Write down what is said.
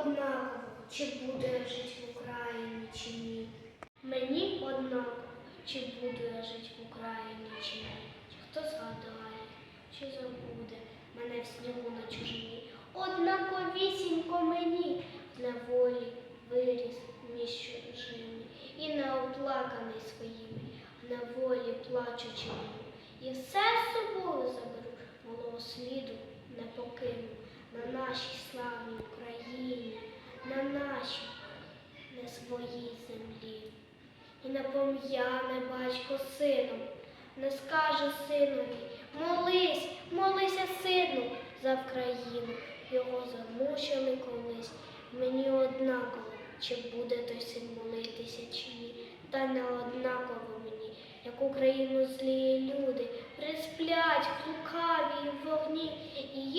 однаково, чи буду я жити в Україні, чи ні. Мені однаково, чи буду я жити в Україні, чи ні. Хто згадає, чи забуде мене в снігу на чужині. Однаковісінько мені в неволі виріс між чужими, і не оплаканий своїми, в неволі плачучи мені. І все з собою заберу, малого сліду не покину на нашій славній Україні, на нашій своїй землі. І не пом'яне батько сином, не скаже синові, молись, молися, сину, за Вкраїну. Його замучили колись. Мені однаково, чи буде той син молитися, чи ні. Та не однаково мені, як Україну злі люди присплять в лукавій вогні. Ох,